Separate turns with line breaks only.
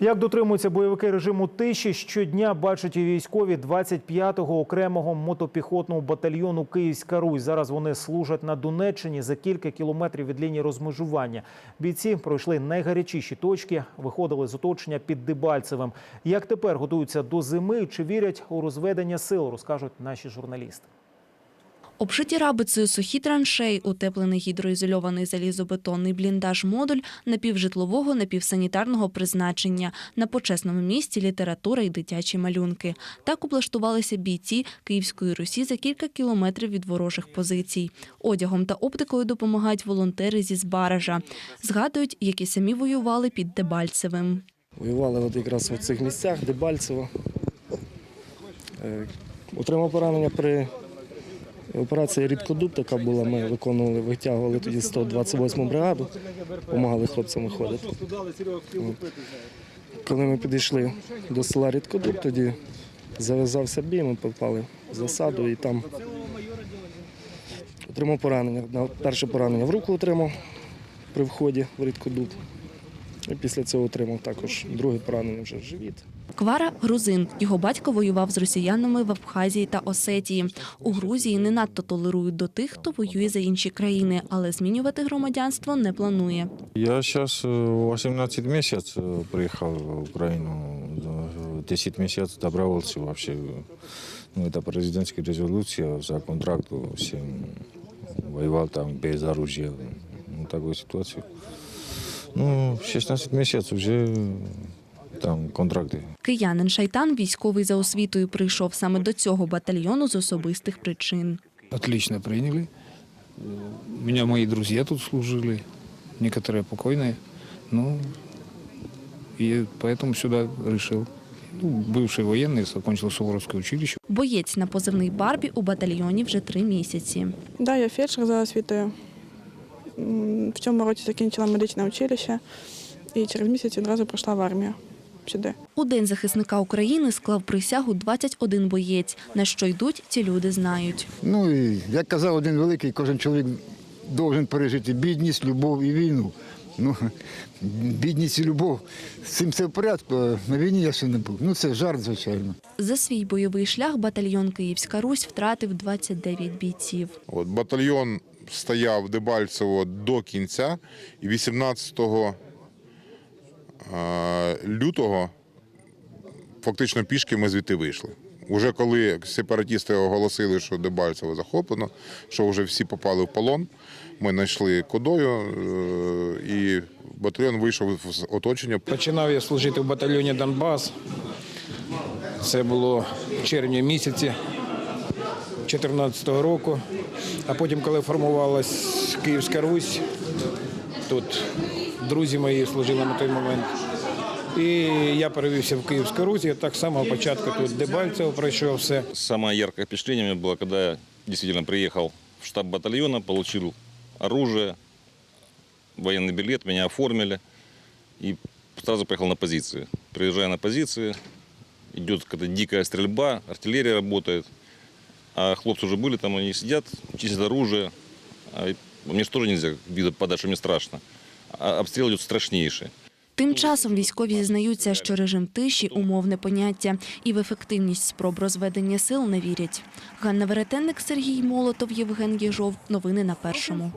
Як дотримуються бойовики режиму тиші, щодня бачать і військові 25-го окремого мотопіхотного батальйону Київська Русь. Зараз вони служать на Донеччині за кілька кілометрів від лінії розмежування. Бійці пройшли найгарячіші точки, виходили з оточення під Дебальцевим. Як тепер готуються до зими? Чи вірять у розведення сил? Розкажуть наші журналісти.
Обшиті рабицею сухі траншеї, утеплений гідроізольований залізобетонний бліндаж-модуль напівжитлового, напівсанітарного призначення. На почесному місці література і дитячі малюнки. Так облаштувалися бійці Київської Русі за кілька кілометрів від ворожих позицій. Одягом та оптикою допомагають волонтери зі Збаража. Згадують, які самі воювали під Дебальцевим.
Воювали от якраз в цих місцях, Дебальцево. Е, Отримав поранення при операції Рідкодуб, така була. Ми виконували, витягували тоді 128 бригаду, допомагали хлопцям виходити. Коли ми підійшли до села Рідкодуб, тоді зав'язався бій, ми попали в засаду і там отримав поранення. Перше поранення в руку отримав при вході в Рідкодуб. І після цього отримав також друге поранення вже в живіт.
Квара – грузин. Його батько воював з росіянами в Абхазії та Осетії. У Грузії не надто толерують до тих, хто воює за інші країни, але змінювати громадянство не планує.
Я сейчас 18 месяцев приехал в Украину. Э, 10 месяцев добровольцы вообще. Ну, это президентская резолюция за контракт всем воевал там без оружия. Ну, такую ситуацию. Ну, 16 месяцев уже там контракты.
Киянин Шайтан, військовий за освітою, прийшов саме до цього батальйону з особистих причин.
Отлично приняли. Э, У меня мои друзья тут служили, некоторые покойные. Ну, и поэтому сюда решил. Ну, бывший военный, закончил Суворовское училище.
Боєць на позивний Барбі у батальйоні вже три місяці.
Да, я фельдшер за освітою. М, В цьому році закінчила медичне училище і через місяць відразу прийшла в армію сюди.
У День захисника України склав присягу 21 боєць. На що йдуть, ці люди знають.
Ну і як казав один великий, кожен чоловік повинен пережити бідність, любов і війну. Ну, бідність і любов, з цим все в порядку, а на війні я ще не був. Ну це жарт, звичайно.
За свій бойовий шлях батальйон Київська Русь втратив 29 бійців.
От, батальйон стояв Дебальцево до кінця, і 18 е, лютого фактично пішки ми звідти вийшли. Уже коли сепаратісти оголосили, що Дебальцево захоплено, що вже всі попали в полон, ми знайшли кодою, е, і батальйон вийшов з оточення.
Починав я служити в батальйоні Донбас. Це було в червні місяці 2014 року. А потім, коли формувалась Київська Русь, тут друзі мої служили на той момент. І я перевівся в Київську Русь. Я так само початку тут Дебальцево пройшов все.
Самое яркое впечатление у меня было, когда я действительно приехал в штаб батальона, получил оружие, военный билет, меня оформили и сразу поехал на позиции. Приезжая на позиции, идет какая-то дикая стрельба, артиллерия работает, а хлопцы уже были там, они сидят, чистят оружие. А ж теж тоже нельзя виду подать, мені страшно. А обстрел идет страшнейший.
Тим часом військові зізнаються, що режим тиші – умовне поняття, і в ефективність спроб розведення сил не вірять. Ганна Веретенник, Сергій Молотов, Євген Єжов. Новини на Першому.